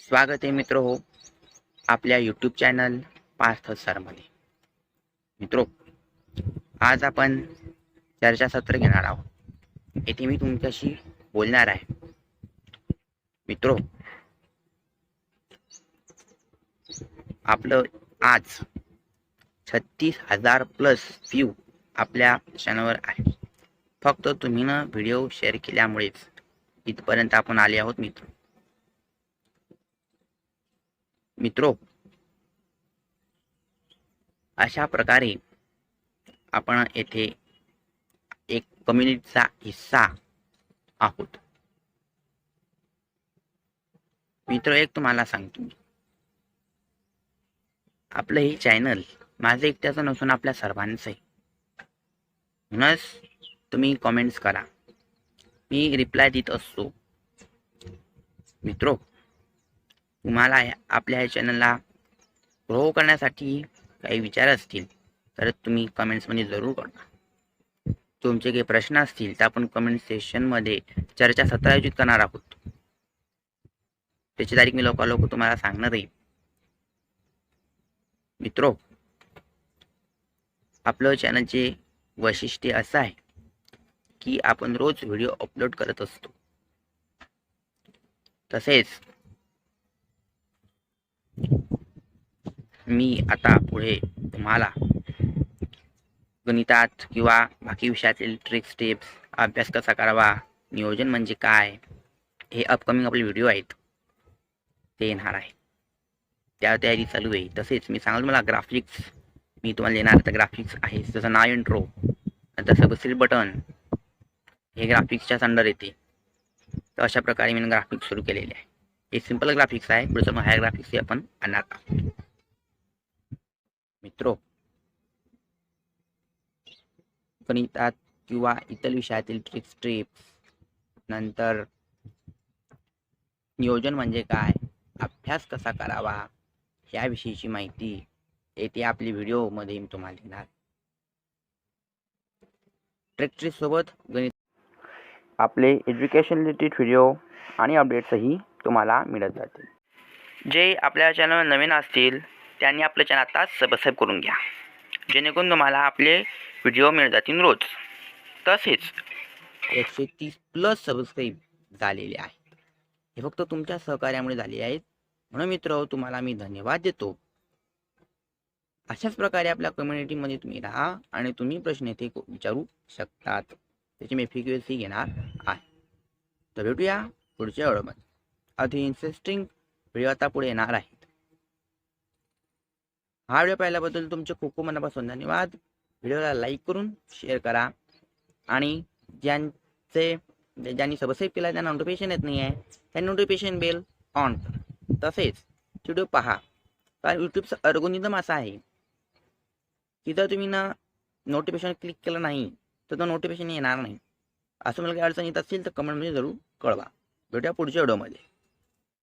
स्वागत आहे मित्र. हो आपल्या यूट्यूब चॅनल पार्थ सरमध्ये मित्रो आज आपण चर्चासत्र घेणार आहोत. येथे मी तुमच्याशी बोलणार आहे. मित्रो आपलं आज छत्तीस हजार प्लस व्ह्यू आपल्या चॅनलवर आहे. फक्त तुम्ही ना व्हिडिओ शेअर केल्यामुळेच इथपर्यंत आपण आले आहोत मित्र. मित्रो अशा प्रकारे आपण येथे एक कम्युनिटीचा हिस्सा आहोत. मित्र एक तुम्हाला सांगतो आपलं हे चॅनल माझं एकट्याचं नसून आपल्या सर्वांचं आहे. म्हणूनच तुम्ही कॉमेंट्स करा. मी रिप्लाय देत असतो. मित्रो तुम्हाला आपल्या चॅनलला ग्रो करण्यासाठी काही विचार असतील तर तुम्ही कमेंट्समध्ये जरूर कळवा तुमचे काही प्रश्न असतील तर आपण कमेंट सेशनमध्ये चर्चासत्र आयोजित करणार आहोत. त्याची तारीख मी लवकर लोक तुम्हाला सांगणार आहे. मित्रो आपलं चॅनलचे वैशिष्ट्य असं आहे की आपण रोज व्हिडिओ अपलोड करत असतो. तसेच मी आता पुढे तुम्हाला गणितात किंवा बाकी विषयातील ट्रिक्स टिप्स अभ्यास कसा करावा नियोजन म्हणजे काय हे अपकमिंग आपले व्हिडिओ आहेत. ते येणार आहे त्या तयारी चालू आहे. तसेच मी सांगाल मला ग्राफिक्स मी तुम्हाला देणार आता ग्राफिक्स आहे. जसं नाव इंट्रो तसं बसेल बटन हे ग्राफिक्सच्या अंडर येते. तर अशा प्रकारे मी ग्राफिक्स सुरू केलेले आहे. हे सिंपल ग्राफिक्स आहे. पुढचं मग हायर ग्राफिक्स हे आपण आणणार आहोत. मित्रो गणितात किंवा इतर विषयातील ट्रिक्स ट्रिप्स नंतर नियोजन म्हणजे काय अभ्यास कसा करावा याविषयीची माहिती येथे आपली व्हिडिओमध्ये मी तुम्हाला देणार. ट्रिक ट्रिक सोबत गणित आपले एज्युकेशन रिलेटेड व्हिडिओ आणि अपडेट्सही तुम्हाला मिळत जातील. जे आपल्या चॅनल नवीन असतील त्यांनी आपलं चॅनल आता सबस्क्राईब करून घ्या. जेणेकरून तुम्हाला आपले व्हिडिओ मिळत जातील रोज. तसेच एकशे तीस प्लस सबस्क्राईब झालेले आहेत. हे फक्त तुमच्या सहकार्यामुळे झाले आहेत. म्हणून मित्र तुम्हाला मी धन्यवाद देतो. अशाच प्रकारे आपल्या कम्युनिटीमध्ये तुम्ही राहा आणि तुम्ही प्रश्न येथे विचारू शकतात. त्याची मी फ्रिक्वेन्सी घेणार आहे. तर भेटूया पुढच्या वेळोमध्ये अति इंटरेस्टिंग व्हिडिओ आता पुढे येणार आहे. हा व्हिडिओ पाहिल्याबद्दल तुमचे खूप खूप मनापासून धन्यवाद. व्हिडिओला लाईक करून शेअर करा. आणि ज्यांचे ज्यांनी सबस्क्राईब केला त्यांना नोटिफिकेशन येत नाही आहे त्या नोटिफिकेशन बेल ऑन करा. तसेच व्हिडिओ पहा. कारण यूट्यूबचा अर्गोनिदम असा आहे की जर तुम्ही ना नोटिफिकेशन क्लिक केलं नाही तर तो नोटिफिकेशन येणार नाही. असं मला काही अडचण येत असेल तर कमेंटमध्ये जरूर कळवा. भेटूया पुढच्या व्हिडिओमध्ये